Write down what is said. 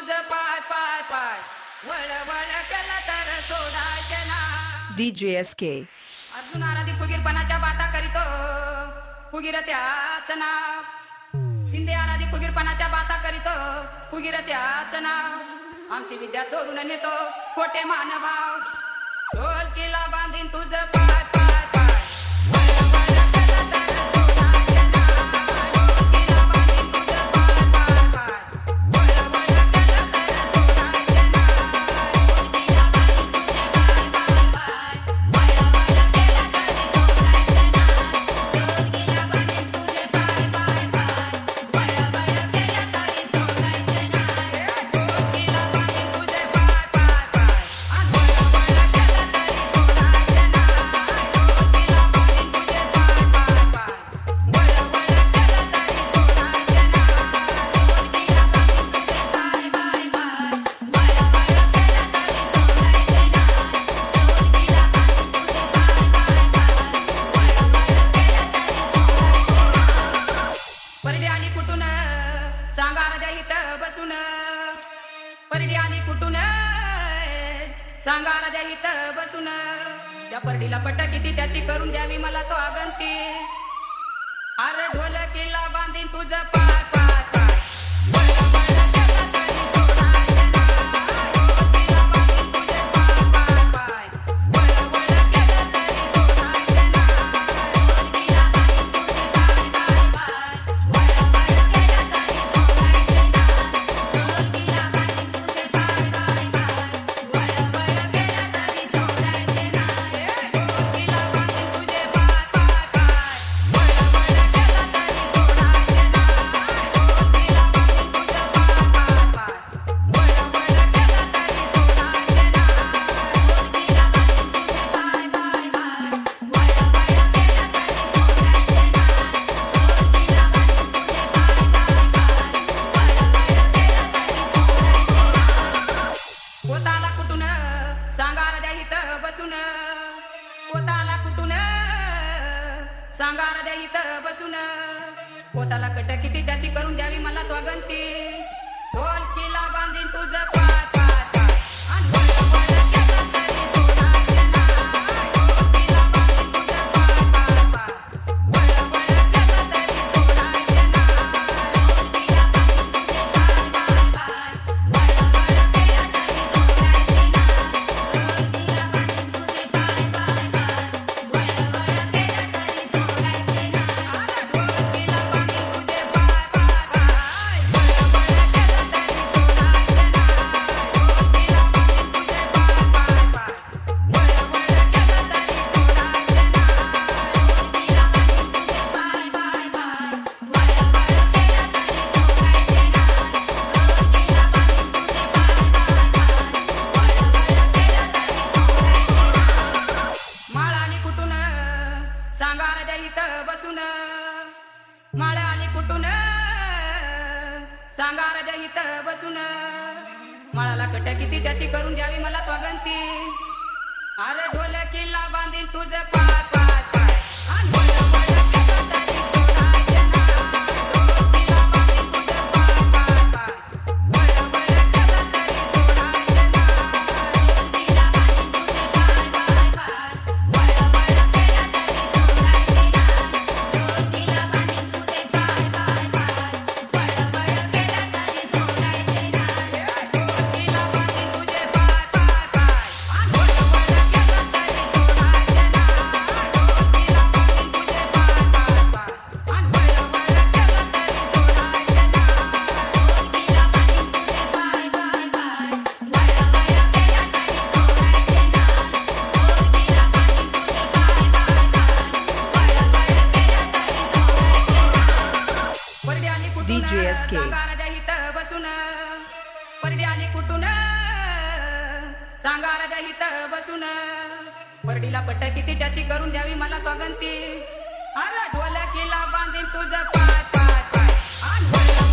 DJSK पाय पाय फुगीरपणाच्या बाता करीतो. फुगीर त्याच नाव. शिंदे आनंदी फुगीरपणाच्या बाता करीतो. फुगीर त्याच नाव. आमची विद्या चोरून नेतो. खोटे मानभाव ढोल बांधीन तुझं परडी कुठून? सांगा द्या इथं बसून. त्या परडीला पट किती त्याची करून द्यावी मला तो आगंती. अरे ढोल किल्ला बांधीन तुझं सांगा द्या इथं बसून. पोताला कट किती त्याची करून द्यावी मला तो गंती इथं बसून मळाला कट किती त्याची करून द्यावी मला तो गंती अरे ढोल किल्ला बांधीन तुझं पाय पाय पाय. DJSK. एस बसून आली कुठून? सांगा बसून. पट किती त्याची करून द्यावी मला तो अरे ढोल किला बांधीन तुझं पाय पाय पाय.